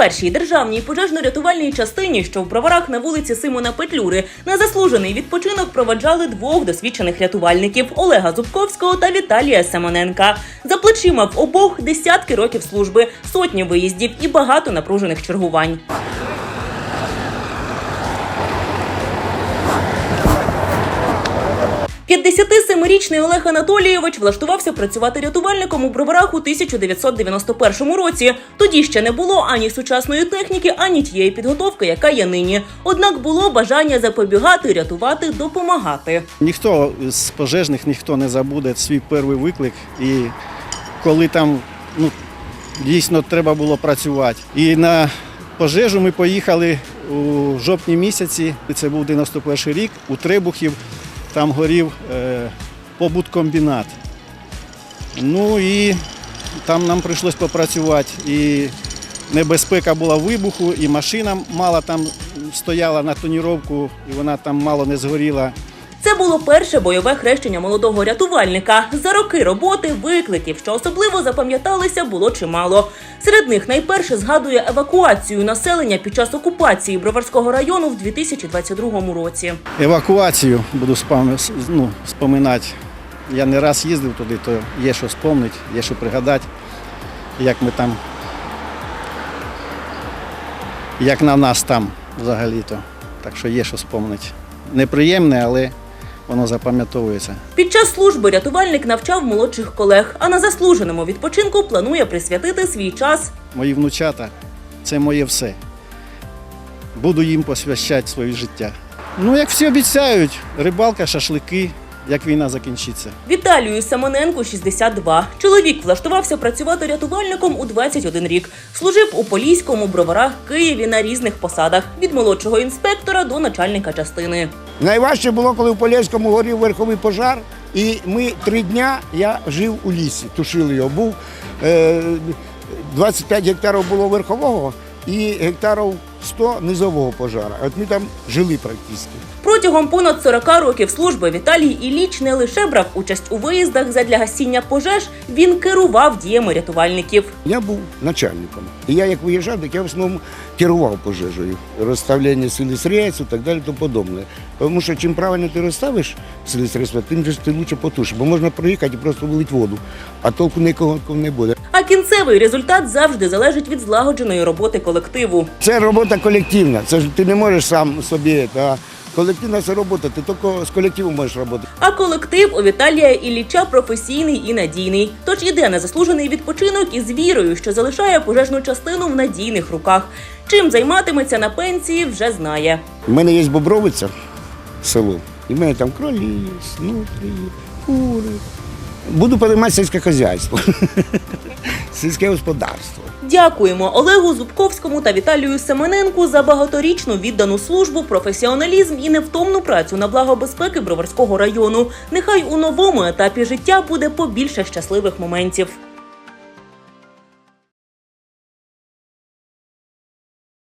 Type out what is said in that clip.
найпершій державній пожежно-рятувальній частині, що в броварах на вулиці Симона Петлюри, на заслужений відпочинок проведжали двох досвідчених рятувальників Олега Зубковського та Віталія Семененка. За плечима в обох десятки років служби, сотні виїздів і багато напружених чергувань. – 57-річний Олег Анатолійович влаштувався працювати рятувальником у броварах у 1991 році. Тоді ще не було ані сучасної техніки, ані тієї підготовки, яка є нині. Однак було бажання запобігати, рятувати, допомагати. Ніхто з пожежних ніхто не забуде свій перший виклик. І коли там ну, дійсно треба було працювати. І на пожежу ми поїхали у жовтні місяці, це був 91 рік, у Требухів, там горів е, побуткомбінат. Ну і там нам прийшлось попрацювати. І небезпека була вибуху, і машина мало там стояла на тоніровку, і вона там мало не згоріла. Це було перше бойове хрещення молодого рятувальника. За роки роботи викликів, що особливо запам'яталися, було чимало. Серед них найперше згадує евакуацію населення під час окупації Броварського району в 2022 році. Евакуацію буду ну, споминати. Я не раз їздив туди, то є що спомнити, є що пригадати, як ми там, як на нас там взагалі-то. Так що є що спомнити. Неприємне, але воно запам'ятовується. Під час служби рятувальник навчав молодших колег, а на заслуженому відпочинку планує присвятити свій час Мої внучата це моє все. Буду їм посвящати своє життя. Ну, як всі обіцяють, рибалка, шашлики, як війна закінчиться. Віталію Семененку 62. Чоловік влаштувався працювати рятувальником у 21 рік. Служив у Поліському, Броварах, Києві на різних посадах від молодшого інспектора до начальника частини. Найважче було, коли в Полєвському горів верховий пожар, і ми три дня я жив у лісі, тушили його. Був е, 25 гектарів було верхового і гектарів 100 низового пожару. От ми там жили практично. Протягом понад 40 років служби Віталій Іліч не лише брав участь у виїздах задля гасіння пожеж, він керував діями рятувальників. Я був начальником. І я як виїжджав, так я в основному керував пожежею, розставляння сили средств і так далі, тому подобне. Тому що чим правильно ти розставиш сили средства, тим же ти лучше потушиш. Бо можна проїхати і просто вилить воду, а толку нікого не буде. А кінцевий результат завжди залежить від злагодженої роботи колективу. Це робота колективна. Це ж ти не можеш сам собі. Та колективна це робота, ти тільки з колективом можеш працювати. А колектив у Віталія Ілліча професійний і надійний. Тож іде на заслужений відпочинок із вірою, що залишає пожежну частину в надійних руках. Чим займатиметься на пенсії, вже знає. У мене є Бобровиця село. І в мене там кролі, нутрі, кури. Буду подимати сільське хазяйство. Сільське господарство. Дякуємо Олегу Зубковському та Віталію Семененку за багаторічну віддану службу, професіоналізм і невтомну працю на благо безпеки Броварського району. Нехай у новому етапі життя буде побільше щасливих моментів.